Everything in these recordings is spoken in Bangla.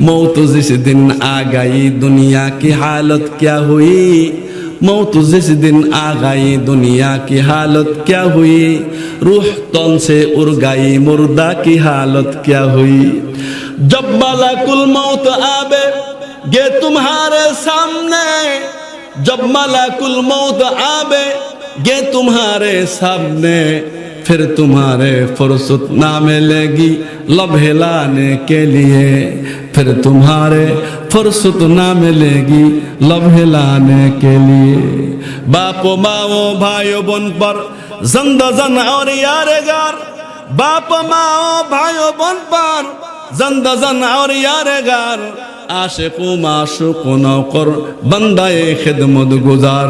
मौत जिस दिन आ गई दुनिया की हालत क्या हुई मौत जिस दिन आ गई दुनिया की हालत क्या हुई रूह तन से उड़ गई मुर्दा की हालत क्या हुई जब मलाकुल मौत आवे गे तुम्हारे सामने जब मलाकुल मौत आवे गे तुम्हारे सामने फिर तुम्हारे फुर्सत ना मिलेगी लब हिलाने के लिए फिर तुम्हारे फुर्सत ना मिलेगी लब हिलाने के लिए बापो माओ भाइयों बन पर जंदा जन और यारे गार बाप माओ भाइयों बन पर जंदा जन और यारे गार आशिकु माशुक नौकर बंदाए खिदमत गुजार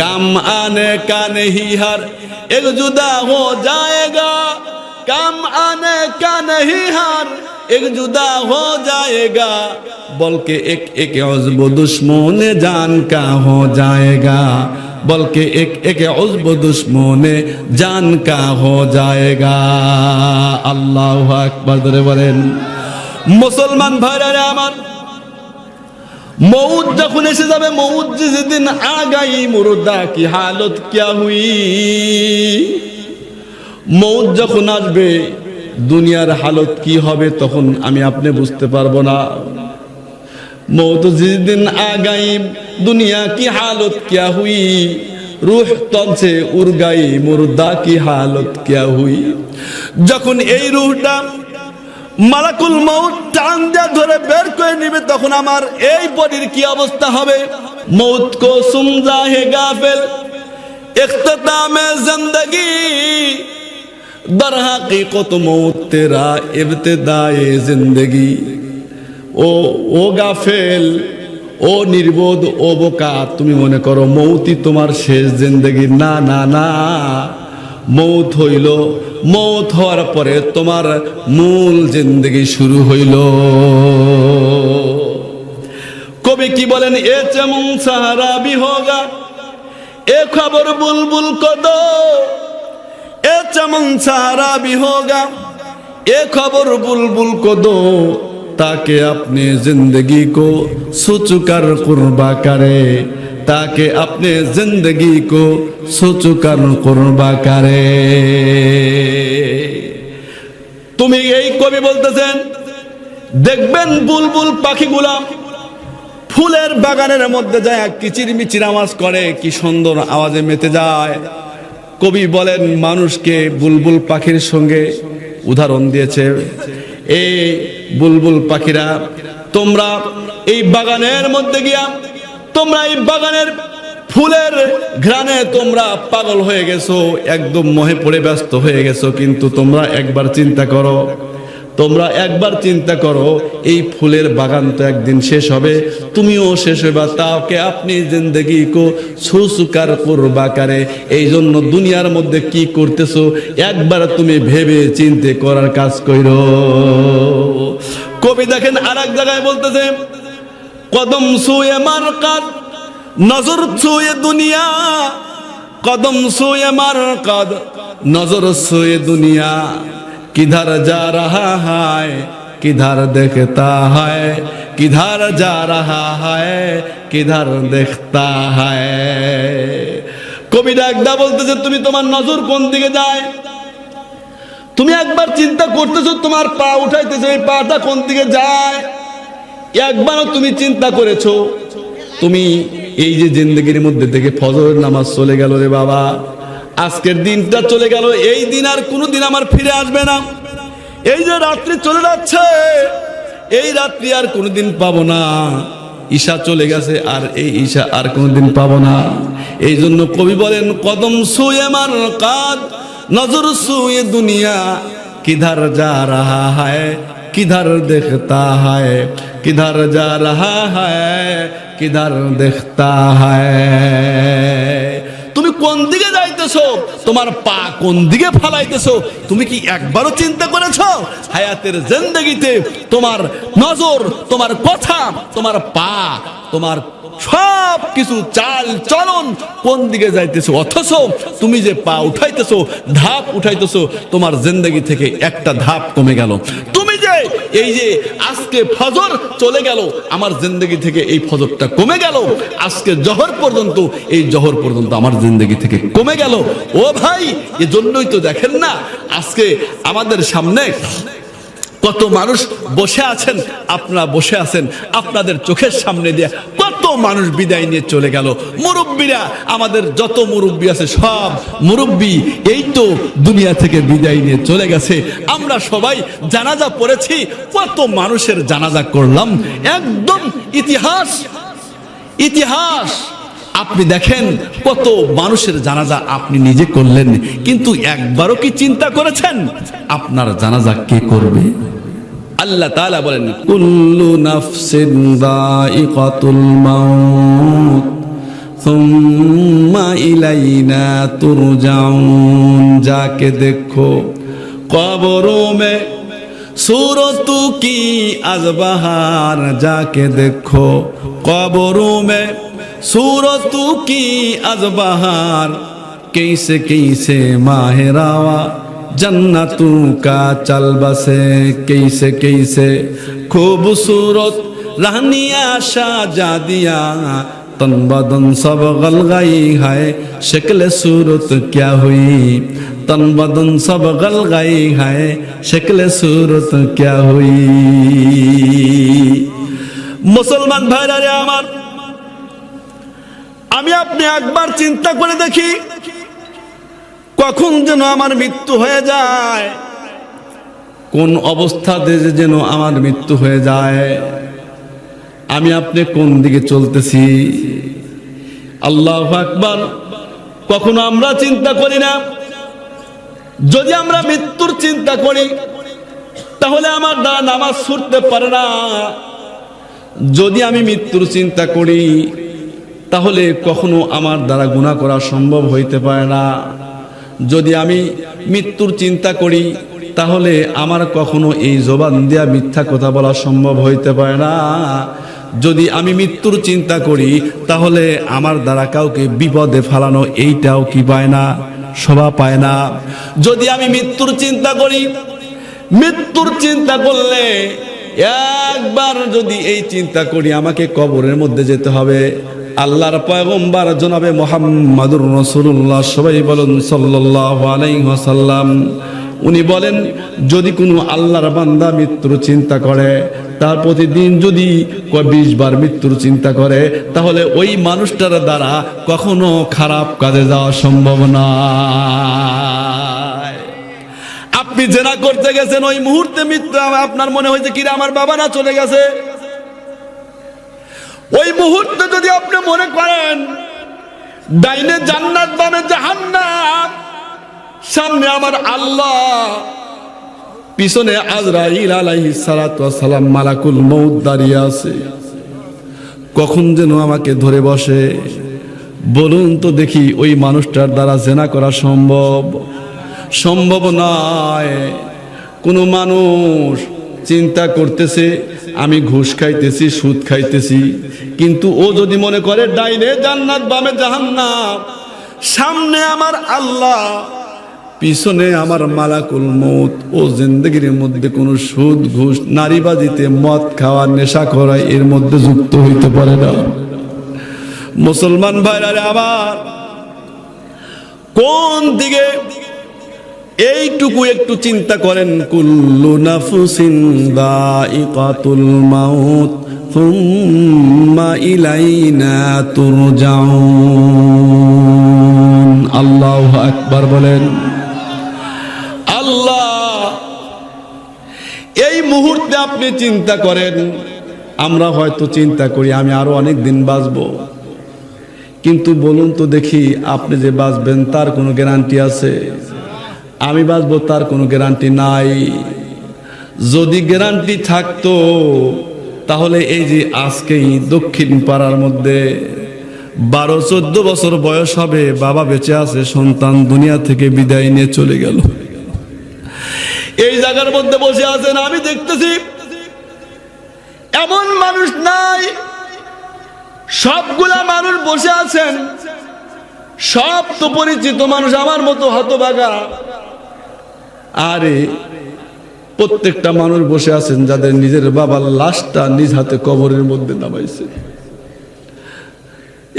काम आने का नहीं हर एक जुदा हो जाएगा काम आने का नहीं এক জুদা হো যায়গা, বলকে এক এক অজব দুশ্মনে জান কা হো যায়গা, বলকে এক এক অজব দুশ্মনে জান কা হো যায়গা। আল্লাহ আকবার, ধরে বলেন। মুসলমান ভাইরা আমার মৌত যখন এসে যাবে মৌত যেদিন আগাই মুরদা, কি হালত, কিয়া হুই? মৌত যখন আসবে দুনিয়ার হালত কি হবে তখন আমি আপনি বুঝতে পারব না। মৌত যেদিন আগাই দুনিয়া কি হালত কিয়া হুই? রুহ তনসে উর্গাই, মুর্দা কি হালত কিয়া হুই? যখন এই রুহটা মালাকুল মৌত টান দিয়ে ধরে বের করে নিবে, তখন আমার এই বডির কি অবস্থা হবে? মৌত কো সুমজা হে গাফেল ইখতামে জিंदगी در حقیقت موت تیرا ابتدائے زندگی ও ও গাফেল, ও নির্বোধ, ও বোকা, তুমি মনে করো মৌতি তোমার শেষ জিন্দগি। না না না, মৌত হইল, মৌত হওয়ার পরে তোমার মূল জিন্দগি শুরু হইল। কবি কি বলেন? এ চেমন সাহারা বিহগা, এ খবর বুলবুল কদ এ চমন সারা বিহোগা, এ খবর বুলবুল কো দো তাকে আপনি জিন্দগি কো সুচুকার কুরবা করে, তাকে আপনি জিন্দগি কো সুচুকার কুরবা করে। তুমি এই কবি বলতেছেন, দেখবেন বুলবুল পাখিগুলা ফুলের বাগানের মধ্যে যায় কিচির মিচির আওয়াজ করে, কি সুন্দর আওয়াজে মেতে যায়। কবি বলেন, মানুষকে বুলবুল পাখির সঙ্গে উদাহরণ দিয়েছে। এই বুলবুল পাখিরা, তোমরা এই বাগানের মধ্যে গিয়া, তোমরা এই বাগানের ফুলের ঘ্রাণে তোমরা পাগল হয়ে গেছো, একদম মহে পড়ে ব্যস্ত হয়ে গেছো, কিন্তু তোমরা একবার চিন্তা করো তোমরা একবার চিন্তা করো, এই ফুলের বাগান তো একদিন শেষ হবে, তুমিও শেষ হইবা, তাকে আপনি জিন্দগি কো সুসুকার করবা কারে এই জন্য দুনিয়ার মধ্যে কি করতেছো, একবার তুমি ভেবে চিন্তে করার কাজ কইরো। কবি দেখেন আর এক জায়গায় বলতেছে, কদম সুয়ে মার কাদ নজর সুয়ে দুনিয়া, কদম সুয়ে মার কাদ নজর সুয়ে দুনিয়া। किधर जा रहा है किधर देखता है किधर जा रहा है किधर देखता है কবিরা একদা বলতেছে তুমি তোমার নজর কোন দিকে যায় তুমি একবার চিন্তা করতেছো তোমার পা উঠাইতেছো এই পাটা কোন দিকে যায় একবারও তুমি চিন্তা করেছো তুমি এই যে জিন্দগির মধ্যে থেকে ফজরের নামাজ চলে গেল রে বাবা আজকের দিনটা চলে গেল, এই দিন আর কোনো দিন আমার ফিরে আসবে না। এই যে রাত্রি চলে যাচ্ছে, এই রাত্রি আর কোনোদিন পাবো না। ঈশা চলে গেছে, আর এই ঈশা আর কোনোদিন পাবো না। এই জন্য কবি বলেন, কদম সুয়ে মার কাদ নজর সুয়ে দুনিয়া, কিধার যা রাহা হায়, কিধার দেখতা হায়, কিধার যা রাহা হায়, কিধার দেখতা হায়। কোন দিকে যাইতেছো? তোমার পা কোন দিকে ফালাইতেছো? তুমি কি একবারও চিন্তা করেছ? হায়াতের জিন্দগিতে তোমার নজর, তোমার কথা, তোমার পা, তোমার সব কিছু চাল চলন কোন দিকে যাইতেছো? অথচ তুমি যে পা উঠাইতেছো, ধাপ উঠাইতেছো, তোমার জিন্দগি থেকে একটা ধাপ কমে গেল। তুমি এই যে আজকে ফজর চলে গেল, আমার জিন্দগি থেকে এই ফজরটা কমে গেল। আজকে জহর পর্যন্ত, এই জহর পর্যন্ত আমার জিন্দগি থেকে কমে গেল। ও ভাই, এজন্যই তো দেখেন না, আজকে আমাদের সামনে কত মানুষ বসে আছেন আপনারা বসে আছেন, আপনাদের চোখের সামনে দিয়ে মানুষ বিদায় নিয়ে চলে গেল। মুরব্বীরা, আমাদের যত মুরব্বী আছে সব মুরব্বী, এই তো দুনিয়া থেকে বিদায় নিয়ে চলে গেছে। আমরা সবাই জানাজা পড়েছি, কত মানুষের জানাজা করলাম। একদম ইতিহাস ইতিহাস। আপনি দেখেন কত মানুষের জানাজা আপনি নিজে করলেন, কিন্তু একবারও কি চিন্তা করেছেন, আপনার জানাজা কে করবে? আল্লাহ তাআলা বলেন কুল্লু নাফসিন দাইকাতুল মাউত থুম্মা ইলাইনা তুরজাউন যাকে দেখো কবরোं में सूरत की आज बहार जाके देखो कब्रों में सूरत की आज बहार कैसे कैसे माहरावा जन्नतों का चल बसे कैसे कैसे खूबसूरत रहनिया शाहजादिया तन बदन सब गल गई है शक्ल सूरत क्या हुई तन बदन सब गल गई है शक्ल सूरत क्या हुई মুসলমান ভাইরা রে আমার আমি আপনি একবার চিন্তা করে দেখি কখন যেন আমার মৃত্যু হয়ে যায়? কোন অবস্থাতে যেন আমার মৃত্যু হয়ে যায়? আমি আপনি কোন দিকে চলতেছি? আল্লাহ আকবার। কখনো আমরা চিন্তা করি না? যদি আমরা মৃত্যুর চিন্তা করি, তাহলে আমার দ্বারা নামাজ ছুটতে পারে না। যদি আমি মৃত্যুর চিন্তা করি, তাহলে কখনো আমার দ্বারা গুণা করা সম্ভব হইতে পারে না। যদি আমি মৃত্যুর চিন্তা করি, তাহলে আমার কখনো এই জবান দিয়া মিথ্যা কথা বলা সম্ভব হইতে পারে না। যদি আমি মৃত্যুর চিন্তা করি, তাহলে আমার দ্বারা কাউকে বিপদে ফালানো এইটাও কি পায় না, শোভা পায় না। যদি আমি মৃত্যুর চিন্তা করি, মৃত্যুর চিন্তা করলে একবার যদি এই চিন্তা করি, আমাকে কবরের মধ্যে যেতে হবে। আল্লাহর পয়গম্বর জনাবে মোহাম্মদুর রসুল্লাহ সবাই বলেন সাল্লাহ আলাইসাল্লাম উনি বলেন, যদি কোনো আল্লাহর বান্দা মৃত্যুর চিন্তা করে, তার প্রতিদিন যদি বিশ বার মৃত্যুর চিন্তা করে, তাহলে ওই মানুষটার দ্বারা কখনো খারাপ কাজে যাওয়া সম্ভব নয়। আপনি জেনা করতে গেছেন, ওই মুহূর্তে মৃত্যু, আপনার মনে হয়েছে, কিরে, আমার বাবা না চলে গেছে। ওই মুহূর্তে যদি আপনি মনে করেন ডাইনে জান্নাত, বামে জাহান্নাম সামনে আমার আল্লাহ, পিছনে আজরাইল ওয়াস সালাম মালাকুল মউত দাঁড়িয়ে আছে। কখন যেন আমাকে ধরে বসে, বলুন তো দেখি ওই মানুষটার দ্বারা জেনা করা সম্ভব? সম্ভব নয়। কোনো মানুষ চিন্তা করতেছে আমি ঘুষ খাইতেছি, সুদ খাইতেছি। কিন্তু ও যদি মনে করে ডাইনে জান্নাত বামে জাহান্নাম। সামনে আমার আল্লাহ, পিছনে আমার মালাকুল মত ও জিন্দগির মধ্যে কোনো সুদ, ঘুষ, নারীবাজিতে মদ খাওয়া, নেশা করা এর মধ্যে যুক্ত হইতে পারে না। মুসলমান ভাইরা আবার কোন দিকে এইটুকু একটু চিন্তা করেন, কুল্লু নাফুসিন দাইকাতুল মাউত থুম্মা ইলাইনা তুরজাউন। আল্লাহু আকবার বলেন, আল্লাহ, এই মুহূর্তে আপনি চিন্তা করেন, আমরা হয়তো চিন্তা করি, আমি আরও অনেক দিন বাঁচবো। কিন্তু বলুন তো দেখি, আপনি যে বাঁচবেন, তার কোনো গ্যারান্টি আছে? আমি বাঁচবো তার কোনো গ্যারান্টি নাই। যদি গ্যারান্টি থাকতো, তাহলে এই যে আজকেই দক্ষিণ পাড়ার মধ্যে বারো, চোদ্দ বছর বয়স হবে, বাবা বেঁচে আছে, সন্তান দুনিয়া থেকে বিদায় নিয়ে চলে গেল। এই জায়গার মধ্যে বসে আছেন, আমি দেখতেছি এমন মানুষ নাই, সবগুলা মানুষ বসে আছেন, সব তো পরিচিত মানুষ, আমার মতো হতবাগা আরে, প্রত্যেকটা মানুষ বসে আছেন যাদের নিজের বাবার লাশটা নিজ হাতে কবরের মধ্যে নামাইছে।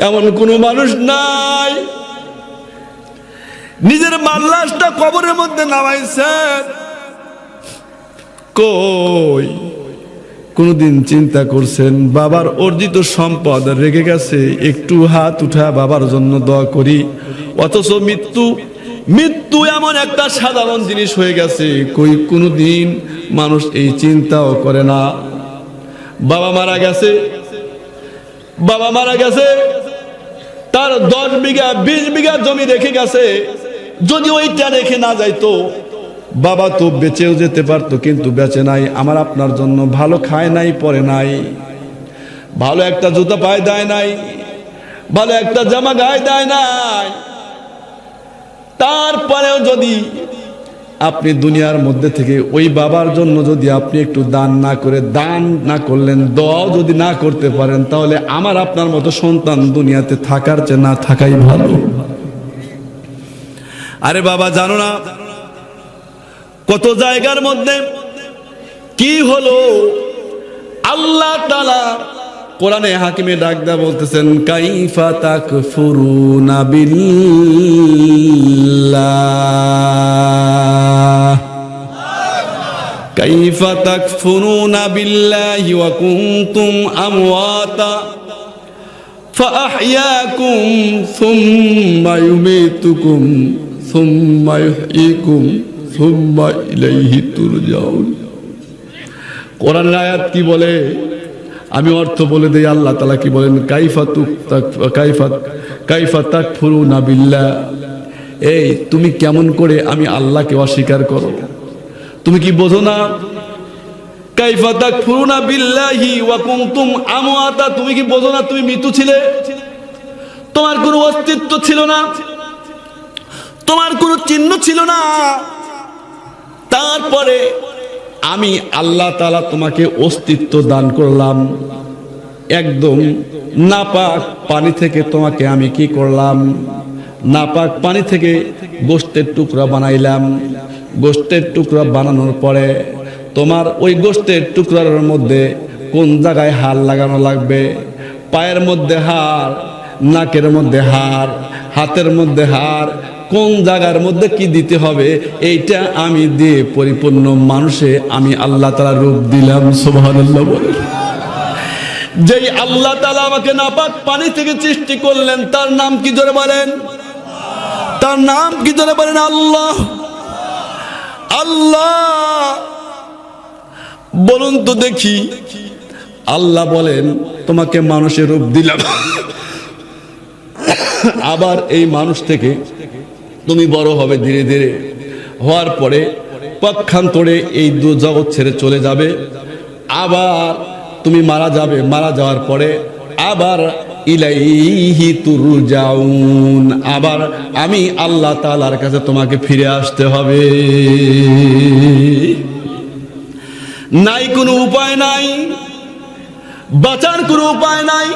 এমন কোনো মানুষ নাই। নিজের মার লাশটা কবরের মধ্যে নামাইছেন কই? কোনদিন চিন্তা করছেন, বাবার অর্জিত সম্পদ রেগে গেছে, একটু হাত উঠা বাবার জন্য দোয়া করি, অথচ মৃত্যু মৃত্যু এমন একটা সাধারণ জিনিস হয়ে গেছে। কই কোনোদিন মানুষ এই চিন্তাও করে না। বাবা মারা গেছে। বাবা মারা গেছে। তার দশ বিঘা, বিশ বিঘা জমি রেখে গেছে। যদি ওইটা রেখে না যাইতো, বাবা তো বেঁচেও যেতে পারতো, কিন্তু বেঁচে নাই। আমার আপনার জন্য ভালো খায় নাই, পরে নাই। ভালো একটা জুতো পায়ে, দেয় নাই। ভালো একটা জামা গায়ে, দেয় নাই। তারপরেও যদি আপনি দুনিয়ার মধ্যে থেকে ওই বাবার জন্য যদি আপনি একটু দান না করে, দান না করলেন, দোয়াও যদি না করতে পারেন, তাহলে আমার আপনার মতো সন্তান দুনিয়াতে থাকার চেয়ে না থাকাই ভালো। আরে বাবা, জানো না কত জায়গার মধ্যে কি হলো? আল্লাহ তালা কোরআনে হাকিমে ডাক দেয়া বলতেছেন কাইফা তাক ফুরুনা বিল্লাহ কাইফা তাক ফুরুনা বিল্লাহি ওয়া কুনতুম আমওয়াতা فأحياكم ثم يميتكم ثم يحييكم ثم إليه ترجعون কোরআনের আয়াত কি বলে আমি অর্থ বলে দেই, আল্লাহ তালা কি বলেন? কাইফা তুক কাইফা কাইফা তাক ফুরু বিল্লাহ। এই, তুমি কেমন করে আমি আল্লাহকে অস্বীকার করো? তুমি কি বোঝো না? কাইফা তাক ফুরু বিল্লাহি ওয়া কুনতুম আমওয়াতা। তুমি কি বোঝো না তুমি মৃত্যু ছিলে? তোমার কোনো অস্তিত্ব ছিল না? তোমার কোনো চিহ্ন ছিল না? তারপরে আমি আল্লাহ তালা তোমাকে অস্তিত্ব দান করলাম। একদম নাপাক পানি থেকে তোমাকে আমি কি করলাম? নাপাক পানি থেকে গোষ্ঠের টুকরা বানাইলাম। গোষ্ঠের টুকরা বানানোর পরে তোমার ওই গোষ্ঠের টুকরার মধ্যে কোন জায়গায় হার লাগানো লাগবে? পায়ের মধ্যে হার নাকের মধ্যে হার হাতের মধ্যে হার কোন জায়গার মধ্যে কি দিতে হবে, এইটা আমি দিয়ে পরিপূর্ণ মানুষে আমি আল্লাহ তালা রূপ দিলাম, সুবহানাল্লাহ বলে। যেই আল্লাহ তালা আমাকে নাপাক পানি থেকে সৃষ্টি করলেন, তার নাম কি ধরে বলেন? তার নাম কি ধরে বলেন আল্লাহ? আল্লাহ! বলুন তো দেখি, আল্লাহ বলেন, তোমাকে মানুষের রূপ দিলাম। আবার এই মানুষ থেকে তুমি বড় হবে ধীরে ধীরে। হওয়ার পরে পক্ষান্তরে এই দু জগৎ ছেড়ে চলে যাবে। আবার তুমি মারা যাবে। মারা যাওয়ার পরে আবার ইলাইহি তুরজাউন। আবার আমি আল্লাহ তাআলার কাছে তোমাকে ফিরে আসতে হবে। নাই কোনো উপায় নাই। বাঁচার কোনো উপায় নাই।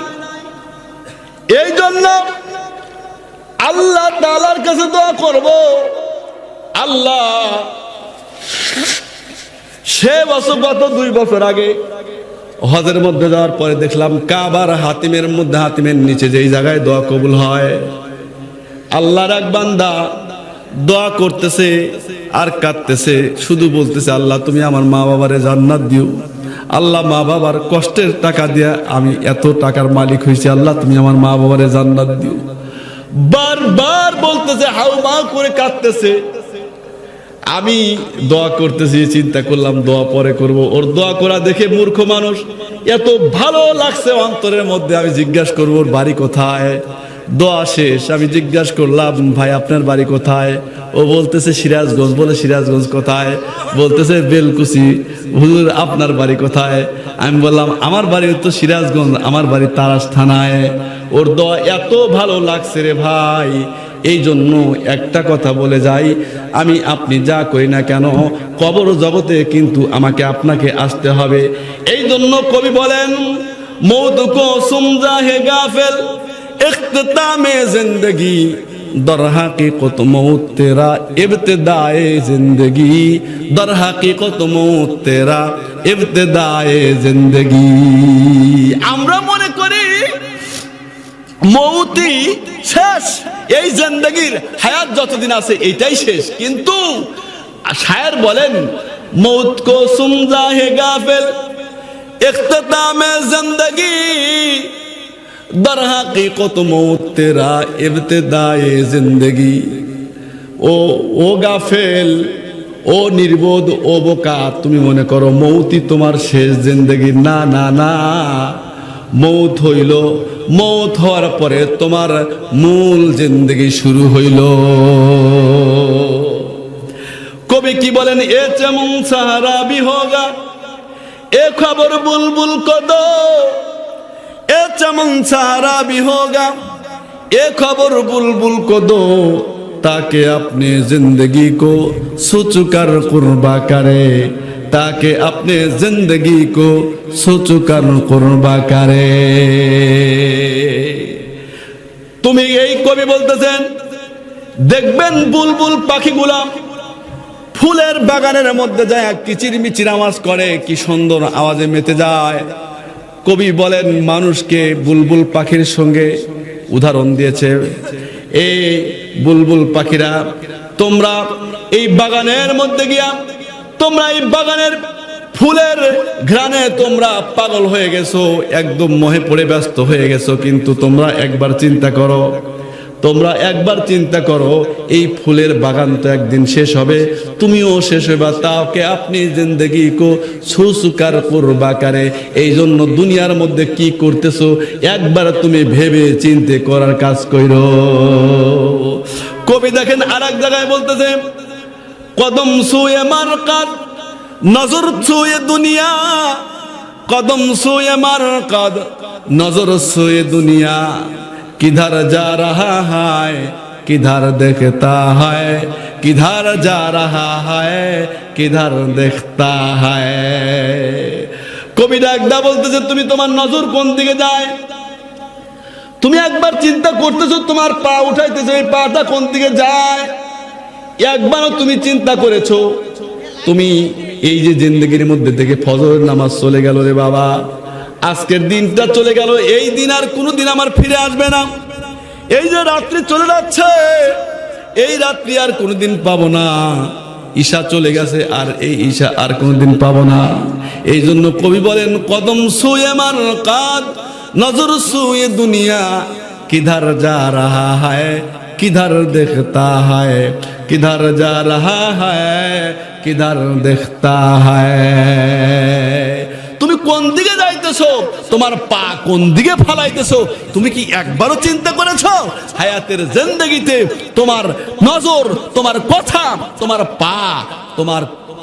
এই জন্য আল্লাহ তালার কাছে দোয়া করব। আল্লাহ, সে বছর গত দুই বছর আগে হজের মধ্যে যাওয়ার পরে দেখলাম কাবার হাতিমের মধ্যে হাতিমের নিচে যেই জায়গায় দোয়া কবুল হয়। আল্লাহর এক বান্দা দোয়া করতেছে আর কাঁদতেছে, শুধু বলতেছে, আল্লাহ, তুমি আমার মা বাবারে জান্নাত দিও। আল্লাহ, মা বাবার কষ্টের টাকা দিয়ে আমি এত টাকার মালিক হয়েছি। আল্লাহ, তুমি আমার মা বাবারে জান্নাত দিও। বারবার বলতেছে, হাউ মা করে কাঁদতেছে। আমি দোয়া করতেছি, চিন্তা করলাম দোয়া পরে করব। ওর দোয়া করা দেখে মূর্খ মানুষ, এত ভালো লাগছে অন্তরের মধ্যে। আমি জিজ্ঞাসা করব, ওর বাড়ি কোথায়? দোয়া শেষ। আমি জিজ্ঞাসা করলাম, ভাই, আপনার বাড়ি কোথায়? ও বলতেছে, সিরাজগঞ্জ। বলে, সিরাজগঞ্জ কোথায়? বলতেছে, বেলকুচি। হুজুর, আপনার বাড়ি কোথায়? আমি বললাম, আমার বাড়ি তো সিরাজগঞ্জ, আমার বাড়ি তারাস থানায়। ওর দয়া এত ভালো লাগছে রে ভাই। এই জন্য একটা কথা বলে যাই, আমি আপনি যা করি না কেন, কবর জগতে কিন্তু আমাকে আপনাকে আসতে হবে। এই জন্য কবি বলেন মৌতুকো সুমজা হে গাফেল ইখতামে জিন্দগি, দর হাকিকত মৌত তেরা দায়ে জিন্দগি। দর হাকিকত মৌত তেরা দায়ে জিন্দগি। আমরা মনে করি মৌতি শেষ। এই জিন্দগির হায়াত যতদিন আছে এটাই শেষ। কিন্তু শায়ের বলেন, মৌত কো সুমজা হে গাফেল, ইখতিতামে জিন্দগি। দর হাকিকত মৌত তেরা ইবতিদায়ে জিন্দগি। ও ও গাফেল, ও নির্বোধ, ও বোকা, তুমি মনে করো মৌতি তোমার শেষ জিন্দগি। না না না। মৌত হইল। মৌত হওয়ার পরে তোমার মূল জিন্দগি শুরু হইল। কবি কি বলেন, এ চেমন সাহারা বিহগা, এ খবর বুলবুল কদ, এ চেমন সাহারা বিহগা, এ খবর বুলবুল কদ, তাকে আপনি জিন্দগি কো সুচুকার কুরবা করে ताकि अपने जिंदगी को सोचकर कुर्बा करे তুমি এই কবি বলতেছেন দেখবেন বুলবুল পাখিগুলা ফুলের বাগানের মধ্যে যায় কিচির মিচির আওয়াজ করে কি সুন্দর আওয়াজে মেতে যায় কবি বলেন মানুষকে বুলবুল পাখির সঙ্গে উদাহরণ দিয়েছে এই বুলবুল পাখিরা তোমরা এই বাগানের মধ্যে গিয়া তোমরা এই বাগানের ফুলের ঘ্রাণে তোমরা পাগল হয়ে গেছো, একদম মোহে পড়ে ব্যস্ত হয়ে গেছো, কিন্তু তোমরা একবার চিন্তা করো, তোমরা একবার চিন্তা করো, এই ফুলের বাগান তো একদিন শেষ হবে, তুমিও শেষ হবে তাকে আপনি জিন্দগি কো সুসুকার করবা কারে এই জন্য দুনিয়ার মধ্যে কি করতেছো, একবার তুমি ভেবে চিন্তে করার কাজ কইরো। কবি দেখেন আর এক জায়গায় বলতেছে কদম সুয়ে মারকাত নজর সুয়ে দুনিয়া। কদম সুয়ে কদ নজর সুয়ে দুনিয়া। কিধার যা রাহা হায়, কিধার দেখতা হায়, কিধার যা রাহা হায়, কিধার দেখতা হায়। কবি ডাকদা বলতেছে, তুমি তোমার নজর কোন দিকে যায়? তুমি একবার চিন্তা করতেছো, তোমার পা উঠাইতেছো, এই পাটা কোন দিকে যায়? একবারও তুমি চিন্তা করেছ, তুমি এই যে জিন্দগির মধ্যে থেকে ফজরের নামাজ চলে গেল রে বাবা। আজকের দিনটা চলে গেল, এই দিন আর কোনো দিন আমার ফিরে আসবে না। এই যে রাত্রি চলে যাচ্ছে, এই রাত্রি আর কোনোদিন পাবো না। ঈশা চলে গেছে, আর এই ঈশা আর কোনোদিন পাবো না। এই জন্য কবি বলেন, কদম সুয়ে মার কাদ নজর সুয়ে দুনিয়া, কিধার যা রাহা হায়? কিধার দেখতা হায় কিধার যা রাহা হায় কিধার দেখতা হায় তুমি কোন দিকে যাইতেছো? তোমার পা কোন দিকে ফালাইতেছো? তুমি কি একবারও চিন্তা করেছ? হায়াতের জিন্দগিতে তোমার নজর, তোমার কথা, তোমার পা, তোমার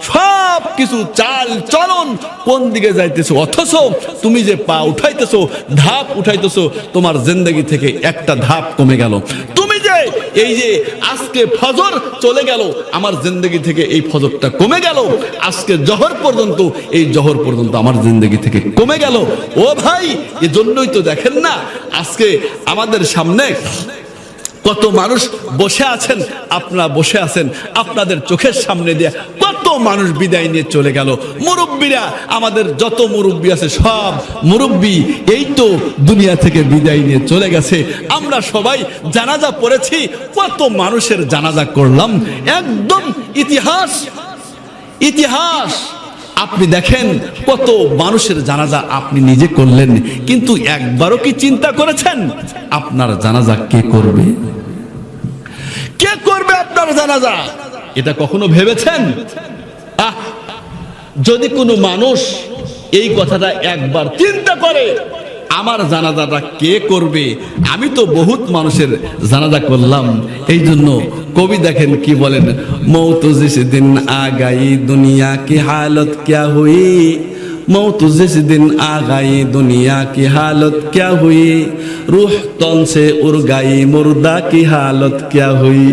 সব কিছু চাল চলন কোন দিকে যাইতেছো? অথচ তুমি যে পা উঠাইতেছো, ধাপ উঠাইতেছো, তোমার জিন্দগি থেকে একটা ধাপ কমে গেল। এই যে আজকে ফজর চলে গেল, আমার জিন্দগি থেকে এই ফজরটা কমে গেল। আজকে জহর পর্যন্ত, এই জহর পর্যন্ত আমার জিন্দগি থেকে কমে গেল। ও ভাই, এজন্যই তো দেখেন না, আজকে আমাদের সামনে কত মানুষ বসে আছেন আপনারা বসে আছেন, আপনাদের চোখের সামনে দিয়ে কত মানুষ বিদায় নিয়ে চলে গেল, মুরব্বীরা, আমাদের যত মুরব্বী আছে সব মুরব্বী, এই তো দুনিয়া থেকে বিদায় নিয়ে চলে গেছে। আমরা সবাই জানাজা পড়েছি, কত মানুষের জানাজা করলাম। একদম ইতিহাস ইতিহাস। আপনি দেখেন কত মানুষের জানাজা আপনি নিজে করলেন, কিন্তু একবারও কি চিন্তা করেছেন, আপনার জানাজা কে করবে? কে করবে আপনার জানাজা? এটা কখনো ভেবেছেন? যদি কোনো মানুষ এই কথাটা একবার চিন্তা করে, আমার জানাজাটা কে করবে? আমি তো বহুত মানুষের জানাজা করলাম। এই জন্য কবি দেখেন কি বলেন, মৌতু যে সেদিন আগাই দুনিয়া কি হালত ক্যা হুই? মৌতু যে সেদিন আগাই দুনিয়া কি হালত ক্যা হুই? রুহ তন সে উর্গাই মুর্দা কি হালত ক্যা হুই?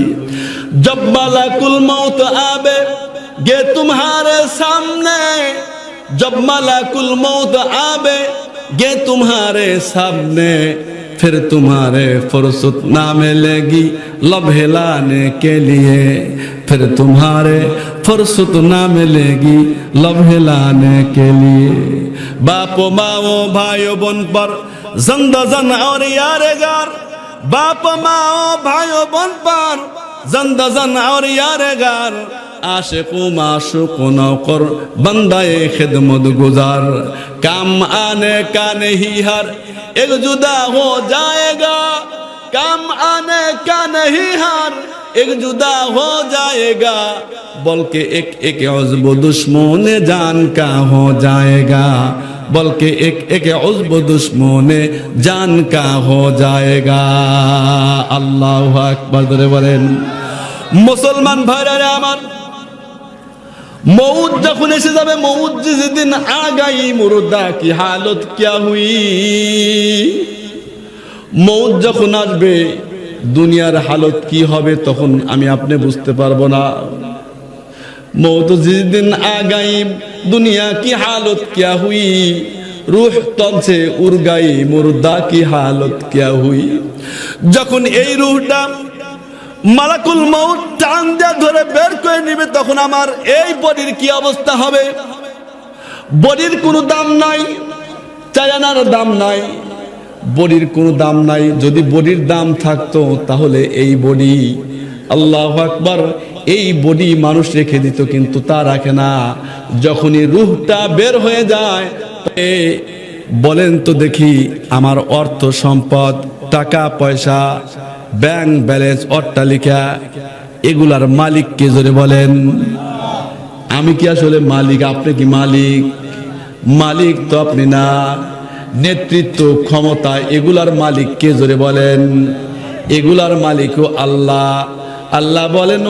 জব মালাকুল মৌত আবে मौत आवे गे तुम्हारे सामने जब मलाकुल मौत आवे गे तुम्हारे सामने फिर तुम्हारे फुर्सत ना मिलेगी लम्हे लाने के लिए फिर तुम्हारे फुर्सत ना मिलेगी लम्हे लाने के लिए बापो माओ भाइयों बन पर जिंदा जन और यारेगार बाप माओ भाइयों बन पर জন্দা জান আর ইয়ারগার, আশেকু মাশুকু নৌকর বন্দায়ে খেদমত গুজার। কাম আনে কা নেহি হার এক জুদা হো জায়েগা। কাম আনে কা নেহি হার এক জুদা হো জায়েগা। বলকে এক এক অজব দুশ্মনে জান কা হো জায়েগা। बल्कि एक एक उजब दुश्मन जान का हो जाएगा আল্লাহ আকবর ধরে বলেন মুসলমান ভাইরা আমার মৌত যখন এসে যাবে মৌত যেদিন আগাই মুরদা কি হালত কিয়া হুই মৌত যখন আসবে দুনিয়ার হালত কি হবে তখন আমি আপনি বুঝতে পারবো না মৌত যেদিন আগাই দুনিয়া কি হালত কিয়া হুই? রুহ তলছে উর্গাই, মুর্দা কি হালত কিয়া হুই? যখন এই রুহটা মালাকুল মৌত টান দিয়ে ধরে বের করে নিবে, তখন আমার এই বডির কি অবস্থা হবে? বডির কোনো দাম নাই, চায়ানার দাম নাই, বডির কোনো দাম নাই। যদি বডির দাম থাকতো, তাহলে এই বডি, আল্লাহ আকবার এই বডি মানুষ রেখে দিত, কিন্তু তা রাখে না। যখনই রুহটা বের হয়ে যায় বলেন তো দেখি আমার অর্থ সম্পদ, টাকা, পয়সা, ব্যাংক ব্যালেন্স, অট্টালিকা, এগুলার মালিক কে জোরে বলেন? আমি কি আসলে মালিক? আপনি কি মালিক? মালিক তো আপনি না। নেতৃত্ব, ক্ষমতা, এগুলার মালিক কে জোরে বলেন? এগুলার মালিকও আল্লাহ। আল্লাহ বলেন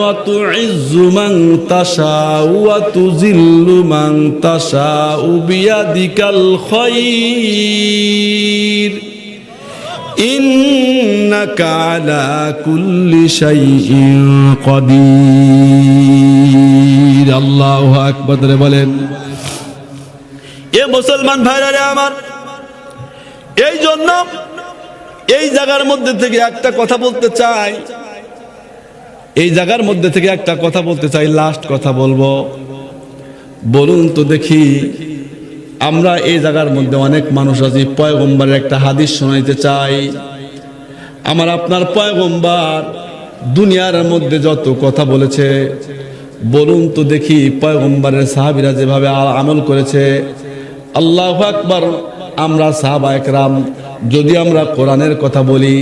আল্লাহু আকবার ধরে বলেন, এ মুসলমান ভাইরা আমার, এই জন্য এই জায়গার মধ্যে থেকে একটা কথা বলতে চাই। এই জায়গার মধ্যে থেকে একটা কথা বলতে চাই লাস্ট কথা বলব। বলুন তো দেখি, আমরা এই জায়গার মধ্যে অনেক মানুষ আছি, পয়গম্বরের একটা হাদিস শোনাইতে চাই। আমার আপনার পয়গম্বার দুনিয়ার মধ্যে যত কথা বলেছে, বলুন তো দেখি, পয়গম্বরের সাহাবিরা যেভাবে আমল করেছে, আল্লাহ আকবার। আমরা সাহাবা একরাম যদি আমরা কোরআনের কথা বলি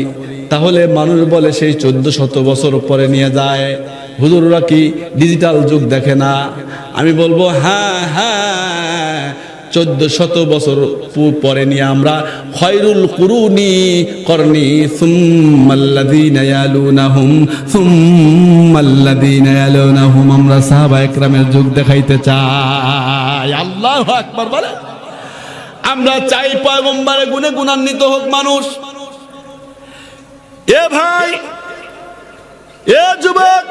তাহলে মানুষ বলে সেই চোদ্দ শত বছর পরে নিয়ে যায়। হুজুররা কি ডিজিটাল যুগ দেখে না? আমি বলব হ্যাঁ হ্যাঁ চোদ্দ শত বছর পরে নিয়ে আমরা খয়রুল কুরুনি করনি। ইয়ালুনাহুম, আমরা সাহাবা একরামের যুগ দেখাইতে চাই। আল্লাহু আকবার বলে। আমরা চাই পয়গম্বরে গুণে গুণান্বিত হোক মানুষ। এ ভাই, এ যুবক,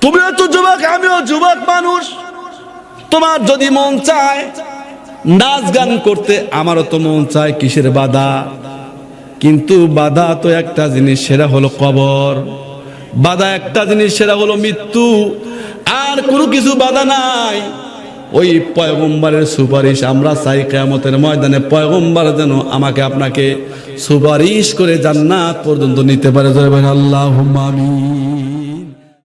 তুমিও তো যুবক, আমিও যুবক মানুষ। তোমার যদি মন চায় নাচ গান করতে, আমারও তো মন চায় কিসের বাধা? কিন্তু বাধা তো একটা জিনিস, সেটা হলো কবর। বাধা একটা জিনিস, সেটা হলো মৃত্যু। আর কোনো কিছু বাধা নাই। ওই পয়গম্বরের সুপারিশ আমরা চাই কেয়ামতের ময়দানে। পয়গম্বর যেন আমাকে আপনাকে সুপারিশ করে জান্নাত পর্যন্ত নিতে পারে। আল্লাহ আমিন।